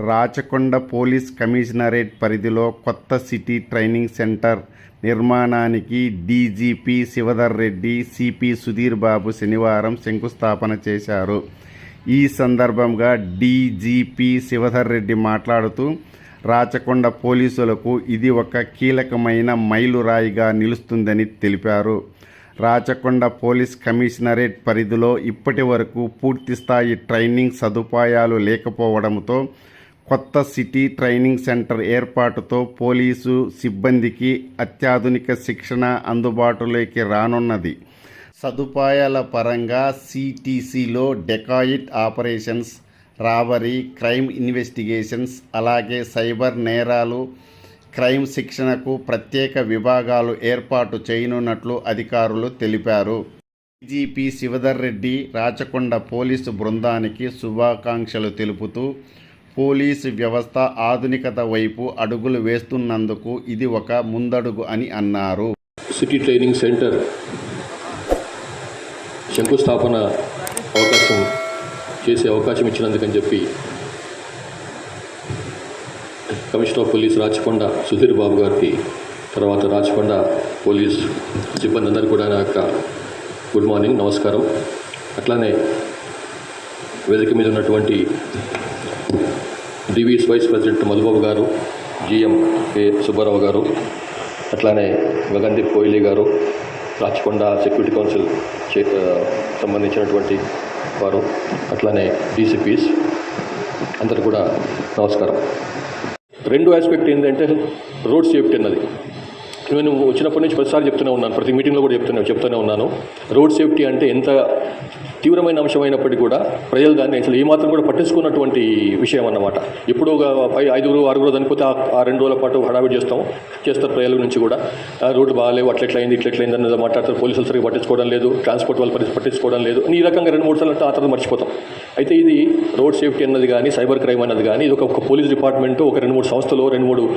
Rachakonda police commissionerate పరిధిలో కొత్త city training centre నిర్మాణానికి డీజీపీ శివధర్ రెడ్డి సిపి సుధీర్ బాబు శనివారం శంకుస్థాపన చేశారు. ఈ సందర్భంగా డీజీపీ శివధర్ రెడ్డి మాట్లాడుతూ రాచకొండ పోలీసులకు ఇది ఒక కీలకమైన మైలురాయిగా నిలుస్తుందని తెలిపారు. రాచకొండ పోలీస్ కమిషనరేట్ పరిధిలో ఇప్పటి వరకు పూర్తిస్థాయి ట్రైనింగ్ సదుపాయాలు లేకపోవడంతో కొత్త సిటీ ట్రైనింగ్ సెంటర్ ఏర్పాటుతో పోలీసు సిబ్బందికి అత్యాధునిక శిక్షణ అందుబాటులోకి రానున్నది. సదుపాయాల పరంగా సిటీసీలో dacoit operations robbery crime investigations అలాగే సైబర్ నేరాలు క్రైమ్ శిక్షణకు ప్రత్యేక విభాగాలు ఏర్పాటు చేయనున్నట్లు అధికారులు తెలిపారు. డీజీపీ శివధర్ రెడ్డి రాచకొండ పోలీసు బృందానికి శుభాకాంక్షలు తెలుపుతూ పోలీసు వ్యవస్థ ఆధునికత వైపు అడుగులు వేస్తున్నందుకు ఇది ఒక ముందడుగు అని అన్నారు. సిటీ ట్రైనింగ్ సెంటర్ శంకుస్థాపన అవకాశం చేసే అవకాశం ఇచ్చినందుకని చెప్పి commissioner of police Rachakonda Sudheer Babu గారికి తర్వాత రాచకొండ పోలీస్ సిబ్బంది అందరూ కూడా నా యొక్క గుడ్ మార్నింగ్ నమస్కారం. అట్లానే వేదిక మీద ఉన్నటువంటి డివిఎస్ వైస్ ప్రెసిడెంట్ మధుబాబు గారు జిఎం కె. సుబ్బారావు గారు అట్లానే గగన్దీప్ కోహ్లీ గారు రాచకొండ సెక్యూరిటీ కౌన్సిల్ చే సంబంధించినటువంటి వారు అట్లానే డీసీపీస్ అందరు కూడా నమస్కారం. రెండు ఆస్పెక్ట్ ఏంటంటే రోడ్ సేఫ్టీ అన్నది. నేను వచ్చినప్పటి నుంచి ప్రతిసారి చెప్తూనే ఉన్నాను ప్రతి మీటింగ్లో కూడా చెప్తూనే చెప్తూనే ఉన్నాను. రోడ్ సేఫ్టీ అంటే ఎంత తీవ్రమైన అంశమైనప్పటికీ కూడా ప్రజలు దాన్ని అసలు ఏమాత్రం కూడా పట్టించుకున్నటువంటి విషయం అన్నమాట. ఇప్పుడు ఒక పై ఐదుగురు ఆరుగురు చనిపోతే ఆ- రెండు రోజుల పాటు హడావిడి చేస్తాం చేస్తారు ప్రజల నుంచి కూడా. ఆ, రోడ్డు బాగాలేవు అట్లా ఇట్లెట్లయింది ఇట్లా అన్నది మాట్లాడతారు. పోలీసులు సరిగ్గా పట్టించుకోవడం లేదు ట్రాన్స్పోర్ట్ వాళ్ళు పట్టించుకోవడం లేదు. ఈ రకంగా రెండు మూడు సార్లు ఆ తర్వాత మర్చిపోతాం. అయితే ఇది రోడ్ సేఫ్టీ అన్నది కానీ సైబర్ క్రైమ్ అన్నది కానీ ఇది ఒక పోలీస్ డిపార్ట్మెంట్ ఒక రెండు మూడు సంస్థలు రెండు మూడు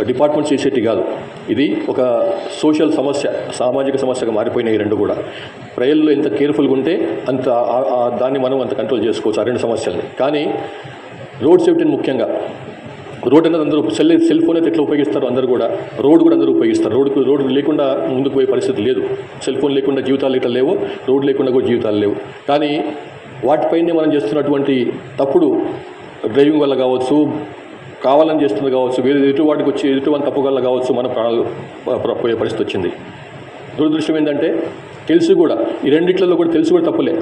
డిపార్ట్మెంట్స్ చేసేటి కాదు. ఇది ఒక సోషల్ సమస్య సామాజిక సమస్యగా మారిపోయినాయి రెండు కూడా. ప్రజల్లో ఎంత కేర్ఫుల్గా ఉంటే అంత దాన్ని మనం అంత కంట్రోల్ చేసుకోవచ్చు ఆ రెండు సమస్యల్ని. కానీ రోడ్ సేఫ్టీని ముఖ్యంగా రోడ్ అనేది అందరూ సెల్ సెల్ ఫోన్ అయితే ఎట్లా ఉపయోగిస్తారు? అందరూ కూడా రోడ్ కూడా అందరూ ఉపయోగిస్తారు. రోడ్డు రోడ్డు లేకుండా ముందుకు పోయే పరిస్థితి లేదు. సెల్ ఫోన్ లేకుండా జీవితాలు ఇట్లా లేవు రోడ్ లేకుండా కూడా జీవితాలు లేవు. కానీ వాటిపైనే మనం చేస్తున్నటువంటి తప్పుడు డ్రైవింగ్ వల్ల కావచ్చు కావాలని చేస్తుంది కావచ్చు వేరే ఎటు వాటికి వచ్చి ఎటువంటి తప్పు వల్ల కావచ్చు మన ప్రాణాలు పోయే పరిస్థితి వచ్చింది. దురదృష్టం ఏంటంటే తెలుసు కూడా. ఈ రెండిట్లలో కూడా తెలుసు కూడా తప్పులే.